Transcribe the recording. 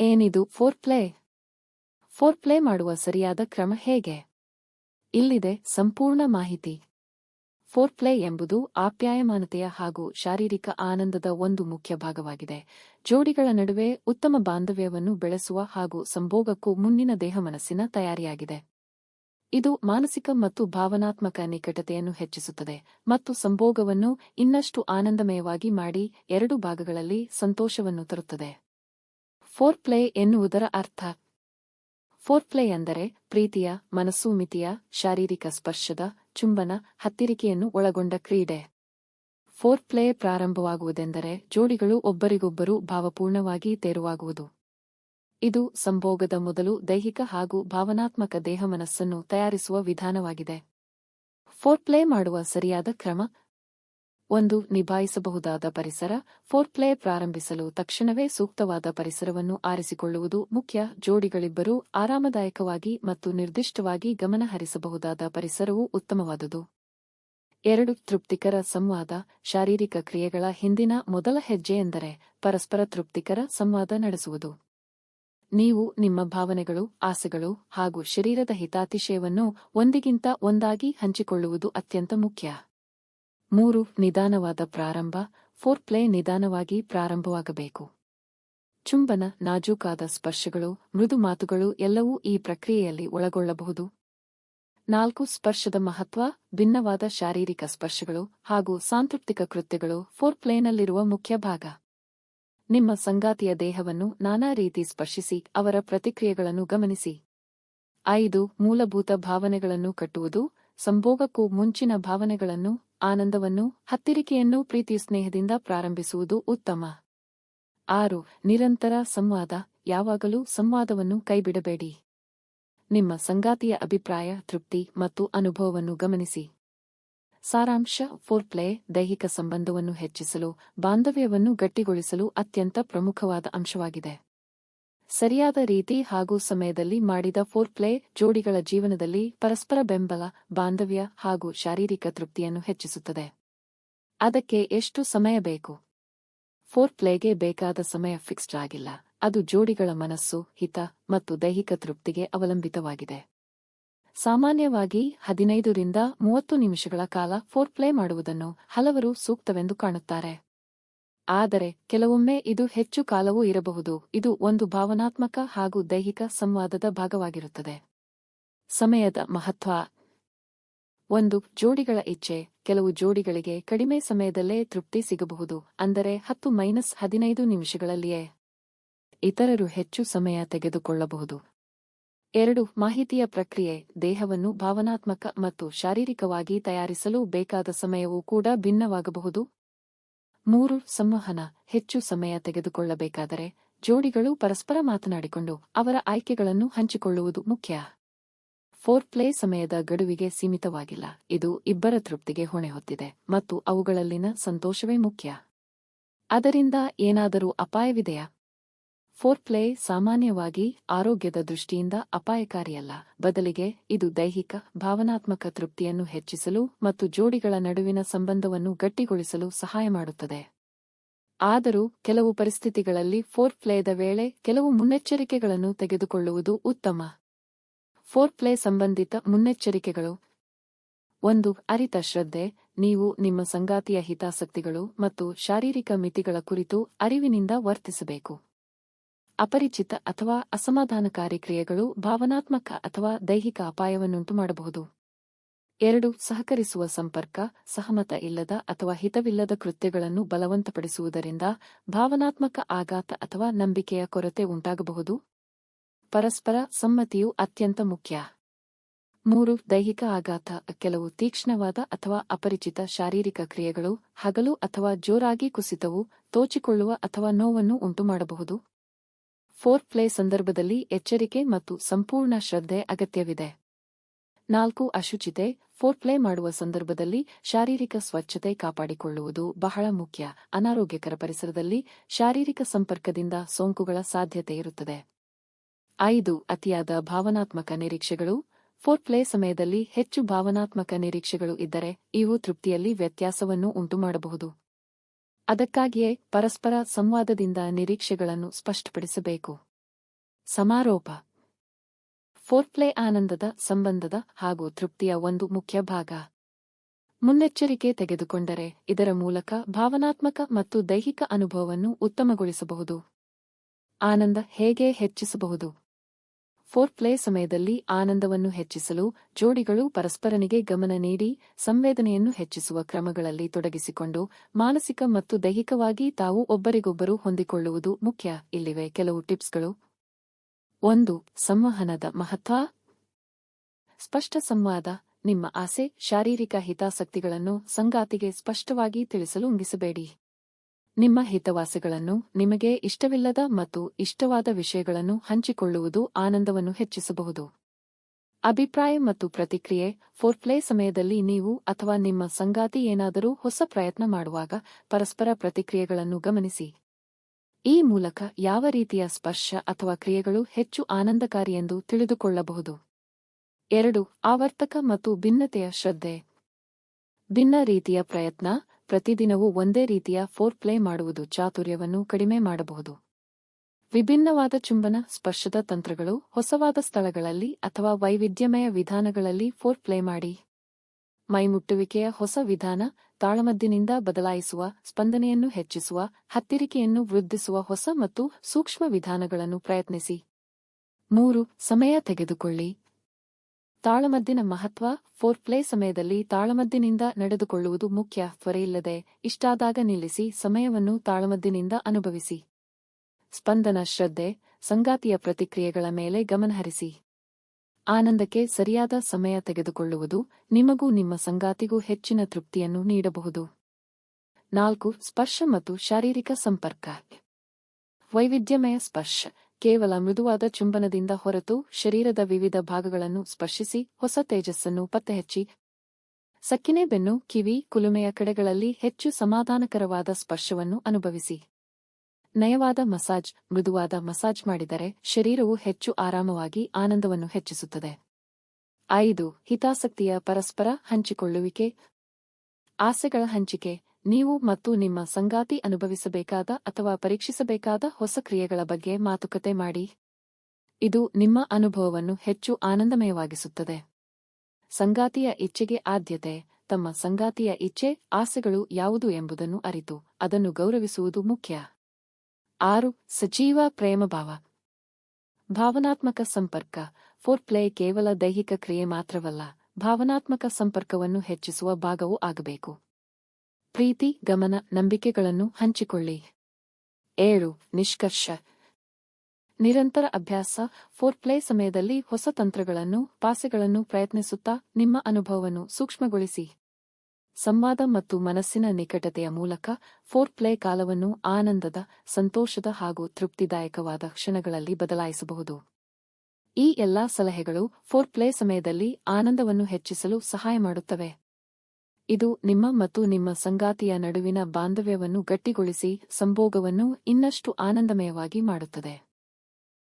ಏನಿದು four play four play ಮಾಡುವ ಸರಿಯಾದ ಕ್ರಮ ಹೇಗೆ? ಇಲ್ಲಿದೆ ಸಂಪೂರ್ಣ ಮಾಹಿತಿ. ಫೋರ್ ಪ್ಲೇ ಎಂಬುದು ಆಪ್ಯಾಯಮಾನತೆಯ ಹಾಗೂ ಶಾರೀರಿಕ ಆನಂದದ ಒಂದು ಮುಖ್ಯ ಭಾಗವಾಗಿದೆ. ಜೋಡಿಗಳ ನಡುವೆ ಉತ್ತಮ ಬಾಂಧವ್ಯವನ್ನು ಬೆಳೆಸುವ ಹಾಗೂ ಸಂಭೋಗಕ್ಕೂ ಮುನ್ನಿನ ದೇಹಮನಸ್ಸಿನ ತಯಾರಿಯಾಗಿದೆ. ಇದು ಮಾನಸಿಕ ಮತ್ತು ಭಾವನಾತ್ಮಕ ನಿಕಟತೆಯನ್ನು ಹೆಚ್ಚಿಸುತ್ತದೆ ಮತ್ತು ಸಂಭೋಗವನ್ನು ಇನ್ನಷ್ಟು ಆನಂದಮಯವಾಗಿ ಮಾಡಿ ಎರಡು ಭಾಗಗಳಲ್ಲಿ ಸಂತೋಷವನ್ನು ತರುತ್ತದೆ. ಫೋರ್ ಪ್ಲೇ ಎನ್ನುವುದರ ಅರ್ಥ. ಫೋರ್ ಪ್ಲೇ ಎಂದರೆ ಪ್ರೀತಿಯ, ಮನಸ್ಸು ಮಿತಿಯ, ಶಾರೀರಿಕ ಸ್ಪರ್ಶದ, ಚುಂಬನ, ಹತ್ತಿರಿಕೆಯನ್ನು ಒಳಗೊಂಡ ಕ್ರೀಡೆ. ಫೋರ್ ಪ್ಲೇ ಪ್ರಾರಂಭವಾಗುವುದೆಂದರೆ ಜೋಡಿಗಳು ಒಬ್ಬರಿಗೊಬ್ಬರು ಭಾವಪೂರ್ಣವಾಗಿ ತೇರುವಾಗುವುದು. ಇದು ಸಂಭೋಗದ ಮೊದಲು ದೈಹಿಕ ಹಾಗೂ ಭಾವನಾತ್ಮಕ ದೇಹಮನಸ್ಸನ್ನು ತಯಾರಿಸುವ ವಿಧಾನವಾಗಿದೆ. ಫೋರ್ ಪ್ಲೇ ಮಾಡುವ ಸರಿಯಾದ ಕ್ರಮ ಒಂದು ನಿಭಾಯಿಸಬಹುದಾದ ಪರಿಸರ ಫೋರ್ ಪ್ಲೇ ಪ್ರಾರಂಭಿಸಲು ತಕ್ಷಣವೇ ಸೂಕ್ತವಾದ ಪರಿಸರವನ್ನು ಆರಿಸಿಕೊಳ್ಳುವುದು ಮುಖ್ಯ. ಜೋಡಿಗಳಿಬ್ಬರೂ ಆರಾಮದಾಯಕವಾಗಿ ಮತ್ತು ನಿರ್ದಿಷ್ಟವಾಗಿ ಗಮನಹರಿಸಬಹುದಾದ ಪರಿಸರವು ಉತ್ತಮವಾದುದು. ಎರಡು, ತೃಪ್ತಿಕರ ಸಂವಾದ. ಶಾರೀರಿಕ ಕ್ರಿಯೆಗಳ ಹಿಂದಿನ ಮೊದಲ ಹೆಜ್ಜೆ ಎಂದರೆ ಪರಸ್ಪರ ತೃಪ್ತಿಕರ ಸಂವಾದ ನಡೆಸುವುದು. ನೀವು, ನಿಮ್ಮ ಭಾವನೆಗಳು, ಆಸೆಗಳು ಹಾಗೂ ಶರೀರದ ಹಿತಾತಿಶಯವನ್ನು ಒಂದಿಗಿಂತ ಒಂದಾಗಿ ಹಂಚಿಕೊಳ್ಳುವುದು ಅತ್ಯಂತ ಮುಖ್ಯ. ಮೂರು, ನಿಧಾನವಾದ ಪ್ರಾರಂಭ, ಫೋರ್ ಪ್ಲೇ ನಿಧಾನವಾಗಿ ಪ್ರಾರಂಭವಾಗಬೇಕು. ಚುಂಬನ ನಾಜೂಕಾದ ಸ್ಪರ್ಶಗಳು, ಮೃದು ಮಾತುಗಳು ಎಲ್ಲವೂ ಈ ಪ್ರಕ್ರಿಯೆಯಲ್ಲಿ ಒಳಗೊಳ್ಳಬಹುದು. ನಾಲ್ಕು, ಸ್ಪರ್ಶದ ಮಹತ್ವ, ಭಿನ್ನವಾದ ಶಾರೀರಿಕ ಸ್ಪರ್ಶಗಳು ಹಾಗೂ ಸಾಂತೃಪ್ತಿಕ ಕೃತ್ಯಗಳು ಫೋರ್ ಪ್ಲೇನಲ್ಲಿರುವ ಮುಖ್ಯ ಭಾಗ. ನಿಮ್ಮ ಸಂಗಾತಿಯ ದೇಹವನ್ನು ನಾನಾ ರೀತಿ ಸ್ಪರ್ಶಿಸಿ, ಅವರ ಪ್ರತಿಕ್ರಿಯೆಗಳನ್ನು ಗಮನಿಸಿ. ಐದು, ಮೂಲಭೂತ ಭಾವನೆಗಳನ್ನು ಕಟ್ಟುವುದು, ಸಂಭೋಗಕ್ಕೂ ಮುಂಚಿನ ಭಾವನೆಗಳನ್ನು ಆನಂದವನ್ನು ಹತ್ತಿರಿಕೆಯನ್ನು ಪ್ರೀತಿ ಸ್ನೇಹದಿಂದ ಪ್ರಾರಂಭಿಸುವುದು ಉತ್ತಮ. ಆರು, ನಿರಂತರ ಸಂವಾದ. ಯಾವಾಗಲೂ ಸಂವಾದವನ್ನು ಕೈಬಿಡಬೇಡಿ. ನಿಮ್ಮ ಸಂಗಾತಿಯ ಅಭಿಪ್ರಾಯ, ತೃಪ್ತಿ ಮತ್ತು ಅನುಭವವನ್ನು ಗಮನಿಸಿ. ಸಾರಾಂಶ ಫೋರ್ ಪ್ಲೇ ದೈಹಿಕ ಸಂಬಂಧವನ್ನು ಹೆಚ್ಚಿಸಲು, ಬಾಂಧವ್ಯವನ್ನು ಗಟ್ಟಿಗೊಳಿಸಲು ಅತ್ಯಂತ ಪ್ರಮುಖವಾದ ಅಂಶವಾಗಿದೆ. ಸರಿಯಾದ ರೀತಿ ಹಾಗೂ ಸಮಯದಲ್ಲಿ ಮಾಡಿದ ಫೋರ್ ಪ್ಲೇ ಜೋಡಿಗಳ ಜೀವನದಲ್ಲಿ ಪರಸ್ಪರ ಬೆಂಬಲ, ಬಾಂಧವ್ಯ ಹಾಗೂ ಶಾರೀರಿಕ ತೃಪ್ತಿಯನ್ನು ಹೆಚ್ಚಿಸುತ್ತದೆ. ಅದಕ್ಕೆ ಎಷ್ಟು ಸಮಯ ಬೇಕು? ಫೋರ್ ಪ್ಲೇಗೆ ಬೇಕಾದ ಸಮಯ ಫಿಕ್ಸ್ಡ್ ಆಗಿಲ್ಲ. ಅದು ಜೋಡಿಗಳ ಮನಸ್ಸು, ಹಿತ ಮತ್ತು ದೈಹಿಕ ತೃಪ್ತಿಗೆ ಅವಲಂಬಿತವಾಗಿದೆ. ಸಾಮಾನ್ಯವಾಗಿ ಹದಿನೈದರಿಂದ ಮೂವತ್ತು ನಿಮಿಷಗಳ ಕಾಲ ಫೋರ್ ಪ್ಲೇ ಮಾಡುವುದನ್ನು ಹಲವರು ಸೂಕ್ತವೆಂದು ಕಾಣುತ್ತಾರೆ. ಆದರೆ ಕೆಲವೊಮ್ಮೆ ಇದು ಹೆಚ್ಚು ಕಾಲವೂ ಇರಬಹುದು. ಇದು ಒಂದು ಭಾವನಾತ್ಮಕ ಹಾಗೂ ದೈಹಿಕ ಸಂವಾದದ ಭಾಗವಾಗಿರುತ್ತದೆ. ಸಮಯದ ಮಹತ್ವ. ಒಂದು, ಜೋಡಿಗಳ ಇಚ್ಛೆ. ಕೆಲವು ಜೋಡಿಗಳಿಗೆ ಕಡಿಮೆ ಸಮಯದಲ್ಲೇ ತೃಪ್ತಿ ಸಿಗಬಹುದು, ಅಂದರೆ ಹತ್ತು ಮೈನಸ್ ಹದಿನೈದು ನಿಮಿಷಗಳಲ್ಲಿಯೇ. ಇತರರು ಹೆಚ್ಚು ಸಮಯ ತೆಗೆದುಕೊಳ್ಳಬಹುದು. ಎರಡು, ಮಾಹಿತಿಯ ಪ್ರಕ್ರಿಯೆ. ದೇಹವನ್ನು ಭಾವನಾತ್ಮಕ ಮತ್ತು ಶಾರೀರಿಕವಾಗಿ ತಯಾರಿಸಲು ಬೇಕಾದ ಸಮಯವೂ ಕೂಡ ಭಿನ್ನವಾಗಬಹುದು. ಮೂರು ಸಂವಹನ ಹೆಚ್ಚು ಸಮಯ ತೆಗೆದುಕೊಳ್ಳಬೇಕಾದರೆ ಜೋಡಿಗಳು ಪರಸ್ಪರ ಮಾತನಾಡಿಕೊಂಡು ಅವರ ಆಯ್ಕೆಗಳನ್ನು ಹಂಚಿಕೊಳ್ಳುವುದು ಮುಖ್ಯ. ಫೋರ್ ಪ್ಲೇ ಸಮಯದ ಗಡುವಿಗೆ ಸೀಮಿತವಾಗಿಲ್ಲ. ಇದು ಇಬ್ಬರ ತೃಪ್ತಿಗೆ ಹೊಣೆ ಹೊತ್ತಿದೆ ಮತ್ತು ಅವುಗಳಲ್ಲಿನ ಸಂತೋಷವೇ ಮುಖ್ಯ. ಅದರಿಂದ ಏನಾದರೂ ಅಪಾಯವಿದೆಯಾ? ಫೋರ್ ಪ್ಲೇ ಸಾಮಾನ್ಯವಾಗಿ ಆರೋಗ್ಯದ ದೃಷ್ಟಿಯಿಂದ ಅಪಾಯಕಾರಿಯಲ್ಲ. ಬದಲಿಗೆ ಇದು ದೈಹಿಕ, ಭಾವನಾತ್ಮಕ ತೃಪ್ತಿಯನ್ನು ಹೆಚ್ಚಿಸಲು ಮತ್ತು ಜೋಡಿಗಳ ನಡುವಿನ ಸಂಬಂಧವನ್ನು ಗಟ್ಟಿಗೊಳಿಸಲು ಸಹಾಯ ಮಾಡುತ್ತದೆ. ಆದರೂ, ಕೆಲವು ಪರಿಸ್ಥಿತಿಗಳಲ್ಲಿ ಫೋರ್ ಪ್ಲೇದ ವೇಳೆ ಕೆಲವು ಮುನ್ನೆಚ್ಚರಿಕೆಗಳನ್ನು ತೆಗೆದುಕೊಳ್ಳುವುದು ಉತ್ತಮ. ಫೋರ್ ಪ್ಲೇ ಸಂಬಂಧಿತ ಮುನ್ನೆಚ್ಚರಿಕೆಗಳು. ಒಂದು, ಅರಿತ ಶ್ರದ್ಧೆ. ನೀವು ನಿಮ್ಮ ಸಂಗಾತಿಯ ಹಿತಾಸಕ್ತಿಗಳು ಮತ್ತು ಶಾರೀರಿಕ ಮಿತಿಗಳ ಕುರಿತು ಅರಿವಿನಿಂದ ವರ್ತಿಸಬೇಕು. ಅಪರಿಚಿತ ಅಥವಾ ಅಸಮಾಧಾನಕಾರಿ ಕ್ರಿಯೆಗಳು ಭಾವನಾತ್ಮಕ ಅಥವಾ ದೈಹಿಕ ಅಪಾಯವನ್ನುಂಟು ಮಾಡಬಹುದು ಎರಡು, ಸಹಕರಿಸುವ ಸಂಪರ್ಕ, ಸಹಮತ ಇಲ್ಲದ ಅಥವಾ ಹಿತವಿಲ್ಲದ ಕೃತ್ಯಗಳನ್ನು ಬಲವಂತಪಡಿಸುವುದರಿಂದ ಭಾವನಾತ್ಮಕ ಆಘಾತ ಅಥವಾ ನಂಬಿಕೆಯ ಕೊರತೆ ಉಂಟಾಗಬಹುದು. ಪರಸ್ಪರ ಸಮ್ಮತಿಯು ಅತ್ಯಂತ ಮುಖ್ಯ. ಮೂರು, ದೈಹಿಕ ಆಘಾತ, ಕೆಲವು ತೀಕ್ಷ್ಣವಾದ ಅಥವಾ ಅಪರಿಚಿತ ಶಾರೀರಿಕ ಕ್ರಿಯೆಗಳು ಹಗಲು ಅಥವಾ ಜೋರಾಗಿ ಕುಸಿತವು ತೋಚಿಕೊಳ್ಳುವ ಅಥವಾ ನೋವನ್ನು ಉಂಟುಮಾಡಬಹುದು. ಫೋರ್ ಪ್ಲೇ ಸಂದರ್ಭದಲ್ಲಿ ಎಚ್ಚರಿಕೆ ಮತ್ತು ಸಂಪೂರ್ಣ ಶ್ರದ್ಧೆ ಅಗತ್ಯವಿದೆ. ನಾಲ್ಕು, ಅಶುಚಿತೆ. ಫೋರ್ ಪ್ಲೇ ಮಾಡುವ ಸಂದರ್ಭದಲ್ಲಿ ಶಾರೀರಿಕ ಸ್ವಚ್ಛತೆ ಕಾಪಾಡಿಕೊಳ್ಳುವುದು ಬಹಳ ಮುಖ್ಯ. ಅನಾರೋಗ್ಯಕರ ಪರಿಸರದಲ್ಲಿ ಶಾರೀರಿಕ ಸಂಪರ್ಕದಿಂದ ಸೋಂಕುಗಳ ಸಾಧ್ಯತೆ ಇರುತ್ತದೆ. ಐದು, ಅತಿಯಾದ ಭಾವನಾತ್ಮಕ ನಿರೀಕ್ಷೆಗಳು. ಫೋರ್ ಪ್ಲೇ ಸಮಯದಲ್ಲಿ ಹೆಚ್ಚು ಭಾವನಾತ್ಮಕ ನಿರೀಕ್ಷೆಗಳು ಇದ್ದರೆ ಇವು ತೃಪ್ತಿಯಲ್ಲಿ ವ್ಯತ್ಯಾಸವನ್ನು ಉಂಟುಮಾಡಬಹುದು. ಅದಕ್ಕಾಗಿಯೇ ಪರಸ್ಪರ ಸಂವಾದದಿಂದ ನಿರೀಕ್ಷೆಗಳನ್ನು ಸ್ಪಷ್ಟಪಡಿಸಬೇಕು. ಸಮಾರೋಪ. ಫೋರ್ಪ್ಲೇ ಆನಂದದ ಸಂಬಂಧದ ಹಾಗೂ ತೃಪ್ತಿಯ ಒಂದು ಮುಖ್ಯ ಭಾಗ. ಮುನ್ನೆಚ್ಚರಿಕೆ ತೆಗೆದುಕೊಂಡರೆ ಇದರ ಮೂಲಕ ಭಾವನಾತ್ಮಕ ಮತ್ತು ದೈಹಿಕ ಅನುಭವವನ್ನು ಉತ್ತಮಗೊಳಿಸಬಹುದು. ಆನಂದ ಹೇಗೆ ಹೆಚ್ಚಿಸಬಹುದು? ಫೋರ್ಪ್ಲೇ ಸಮಯದಲ್ಲಿ ಆನಂದವನ್ನು ಹೆಚ್ಚಿಸಲು ಜೋಡಿಗಳು ಪರಸ್ಪರನಿಗೆ ಗಮನ ನೀಡಿ ಸಂವೇದನೆಯನ್ನು ಹೆಚ್ಚಿಸುವ ಕ್ರಮಗಳಲ್ಲಿ ತೊಡಗಿಸಿಕೊಂಡು ಮಾನಸಿಕ ಮತ್ತು ದೈಹಿಕವಾಗಿ ತಾವು ಒಬ್ಬರಿಗೊಬ್ಬರು ಹೊಂದಿಕೊಳ್ಳುವುದು ಮುಖ್ಯ. ಇಲ್ಲಿವೆ ಕೆಲವು ಟಿಪ್ಸ್ಗಳು. ಒಂದು, ಸಂವಹನದ ಮಹತ್ವ. ಸ್ಪಷ್ಟ ಸಂವಾದ, ನಿಮ್ಮ ಆಸೆ, ಶಾರೀರಿಕ ಹಿತಾಸಕ್ತಿಗಳನ್ನು ಸಂಗಾತಿಗೆ ಸ್ಪಷ್ಟವಾಗಿ ತಿಳಿಸಲು ಉಂಗಿಸಬೇಡಿ. ನಿಮ್ಮ ಹಿತವಾಸಿಗಳನ್ನು ನಿಮಗೆ ಇಷ್ಟವಿಲ್ಲದ ಮತ್ತು ಇಷ್ಟವಾದ ವಿಷಯಗಳನ್ನು ಹಂಚಿಕೊಳ್ಳುವುದು ಆನಂದವನ್ನು ಹೆಚ್ಚಿಸಬಹುದು. ಅಭಿಪ್ರಾಯ ಮತ್ತು ಪ್ರತಿಕ್ರಿಯೆ ಫೋರ್ಪ್ಲೇ ಸಮಯದಲ್ಲಿ ನೀವು ಅಥವಾ ನಿಮ್ಮ ಸಂಗಾತಿ ಏನಾದರೂ ಹೊಸ ಪ್ರಯತ್ನ ಮಾಡುವಾಗ ಪರಸ್ಪರ ಪ್ರತಿಕ್ರಿಯೆಗಳನ್ನು ಗಮನಿಸಿ. ಈ ಮೂಲಕ ಯಾವ ರೀತಿಯ ಸ್ಪರ್ಶ ಅಥವಾ ಕ್ರಿಯೆಗಳು ಹೆಚ್ಚು ಆನಂದಕಾರಿ ಎಂದು ತಿಳಿದುಕೊಳ್ಳಬಹುದು. ಎರಡು, ಆವರ್ತಕ ಮತ್ತು ಭಿನ್ನತೆಯ ಶ್ರದ್ಧೆ. ಭಿನ್ನ ರೀತಿಯ ಪ್ರಯತ್ನ ಪ್ರತಿದಿನವೂ ಒಂದೇ ರೀತಿಯ ಫೋರ್ ಪ್ಲೇ ಮಾಡುವುದು ಚಾತುರ್ಯವನ್ನು ಕಡಿಮೆ ಮಾಡಬಹುದು. ವಿಭಿನ್ನವಾದ ಚುಂಬನ, ಸ್ಪರ್ಶದ ತಂತ್ರಗಳು, ಹೊಸವಾದ ಸ್ಥಳಗಳಲ್ಲಿ ಅಥವಾ ವೈವಿಧ್ಯಮಯ ವಿಧಾನಗಳಲ್ಲಿ ಫೋರ್ ಪ್ಲೇ ಮಾಡಿ. ಮೈಮುಟ್ಟುವಿಕೆಯ ಹೊಸ ವಿಧಾನ, ತಾಳಮದ್ದಿನಿಂದ ಬದಲಾಯಿಸುವ, ಸ್ಪಂದನೆಯನ್ನು ಹೆಚ್ಚಿಸುವ, ಹತ್ತಿರಿಕೆಯನ್ನು ವೃದ್ಧಿಸುವ ಹೊಸ ಮತ್ತು ಸೂಕ್ಷ್ಮ ವಿಧಾನಗಳನ್ನು ಪ್ರಯತ್ನಿಸಿ. ಮೂರು, ಸಮಯ ತೆಗೆದುಕೊಳ್ಳಿ. ತಾಳಮದ್ದಿನ ಮಹತ್ವ ಫೋರ್ ಪ್ಲೇ ಸಮಯದಲ್ಲಿ ತಾಳಮದ್ದಿನಿಂದ ನಡೆದುಕೊಳ್ಳುವುದು ಮುಖ್ಯ ತ್ವರೆಯಿಲ್ಲದೆ ಇಷ್ಟಾದಾಗ ನಿಲ್ಲಿಸಿ ಸಮಯವನ್ನು ತಾಳಮದ್ದಿನಿಂದ ಅನುಭವಿಸಿ. ಸ್ಪಂದನ, ಶ್ರದ್ಧೆ, ಸಂಗಾತಿಯ ಪ್ರತಿಕ್ರಿಯೆಗಳ ಮೇಲೆ ಗಮನಹರಿಸಿ ಆನಂದಕ್ಕೆ ಸರಿಯಾದ ಸಮಯ ತೆಗೆದುಕೊಳ್ಳುವುದು ನಿಮಗೂ ನಿಮ್ಮ ಸಂಗಾತಿಗೂ ಹೆಚ್ಚಿನ ತೃಪ್ತಿಯನ್ನು ನೀಡಬಹುದು. ನಾಲ್ಕು, ಸ್ಪರ್ಶ ಮತ್ತು ಶಾರೀರಿಕ ಸಂಪರ್ಕ. ವೈವಿಧ್ಯಮಯ ಸ್ಪರ್ಶ. ಕೇವಲ ಮೃದುವಾದ ಚುಂಬನದಿಂದ ಹೊರತು ಶರೀರದ ವಿವಿಧ ಭಾಗಗಳನ್ನು ಸ್ಪರ್ಶಿಸಿ ಹೊಸ ತೇಜಸ್ಸನ್ನು ಪತ್ತೆಹಚ್ಚಿ. ಸಕ್ಕಿನೆ ಬೆನ್ನು, ಕಿವಿ, ಕುಲುಮೆಯ ಕಡೆಗಳಲ್ಲಿ ಹೆಚ್ಚು ಸಮಾಧಾನಕರವಾದ ಸ್ಪರ್ಶವನ್ನು ಅನುಭವಿಸಿ. ನಯವಾದ ಮಸಾಜ್, ಮೃದುವಾದ ಮಸಾಜ್ ಮಾಡಿದರೆ ಶರೀರವು ಹೆಚ್ಚು ಆರಾಮವಾಗಿ ಆನಂದವನ್ನು ಹೆಚ್ಚಿಸುತ್ತದೆ. ಐದು, ಹಿತಾಸಕ್ತಿಯ ಪರಸ್ಪರ ಹಂಚಿಕೊಳ್ಳುವಿಕೆ. ಆಸೆಗಳ ಹಂಚಿಕೆ. ನೀವು ಮತ್ತು ನಿಮ್ಮ ಸಂಗಾತಿ ಅನುಭವಿಸಬೇಕಾದ ಅಥವಾ ಪರೀಕ್ಷಿಸಬೇಕಾದ ಹೊಸ ಕ್ರಿಯೆಗಳ ಬಗ್ಗೆ ಮಾತುಕತೆ ಮಾಡಿ. ಇದು ನಿಮ್ಮ ಅನುಭವವನ್ನು ಹೆಚ್ಚು ಆನಂದಮಯವಾಗಿಸುತ್ತದೆ. ಸಂಗಾತಿಯ ಇಚ್ಛೆಗೆ ಆದ್ಯತೆ, ತಮ್ಮ ಸಂಗಾತಿಯ ಇಚ್ಛೆ, ಆಸೆಗಳು ಯಾವುದು ಎಂಬುದನ್ನು ಅರಿತು, ಅದನ್ನು ಗೌರವಿಸುವುದು ಮುಖ್ಯ. ಆರು, ಸಜೀವ ಪ್ರೇಮಭಾವ ಭಾವನಾತ್ಮಕ ಸಂಪರ್ಕ. ಫೋರ್ ಪ್ಲೇ ಕೇವಲ ದೈಹಿಕ ಕ್ರಿಯೆ ಮಾತ್ರವಲ್ಲ, ಭಾವನಾತ್ಮಕ ಸಂಪರ್ಕವನ್ನು ಹೆಚ್ಚಿಸುವ ಭಾಗವೂ ಆಗಬೇಕು. ಪ್ರೀತಿ, ಗಮನ, ನಂಬಿಕೆಗಳನ್ನು ಹಂಚಿಕೊಳ್ಳಿ. ಏಳು, ನಿಷ್ಕರ್ಷ. ನಿರಂತರ ಅಭ್ಯಾಸ ಫೋರ್ ಪ್ಲೇ ಸಮಯದಲ್ಲಿ ಹೊಸ ತಂತ್ರಗಳನ್ನು ಪಾಸೆಗಳನ್ನು ಪ್ರಯತ್ನಿಸುತ್ತಾ ನಿಮ್ಮ ಅನುಭವವನ್ನು ಸೂಕ್ಷ್ಮಗೊಳಿಸಿ. ಸಂವಾದ ಮತ್ತು ಮನಸ್ಸಿನ ನಿಕಟತೆಯ ಮೂಲಕ ಫೋರ್ ಪ್ಲೇ ಕಾಲವನ್ನು ಆನಂದದ, ಸಂತೋಷದ ಹಾಗೂ ತೃಪ್ತಿದಾಯಕವಾದ ಕ್ಷಣಗಳಲ್ಲಿ ಬದಲಾಯಿಸಬಹುದು. ಈ ಎಲ್ಲಾ ಸಲಹೆಗಳು ಫೋರ್ ಪ್ಲೇ ಸಮಯದಲ್ಲಿ ಆನಂದವನ್ನು ಹೆಚ್ಚಿಸಲು ಸಹಾಯ ಮಾಡುತ್ತವೆ. ಇದು ನಿಮ್ಮ ಮತ್ತು ನಿಮ್ಮ ಸಂಗಾತಿಯ ನಡುವಿನ ಬಾಂಧವ್ಯವನ್ನು ಗಟ್ಟಿಗೊಳಿಸಿ ಸಂಭೋಗವನ್ನು ಇನ್ನಷ್ಟು ಆನಂದಮಯವಾಗಿ ಮಾಡುತ್ತದೆ.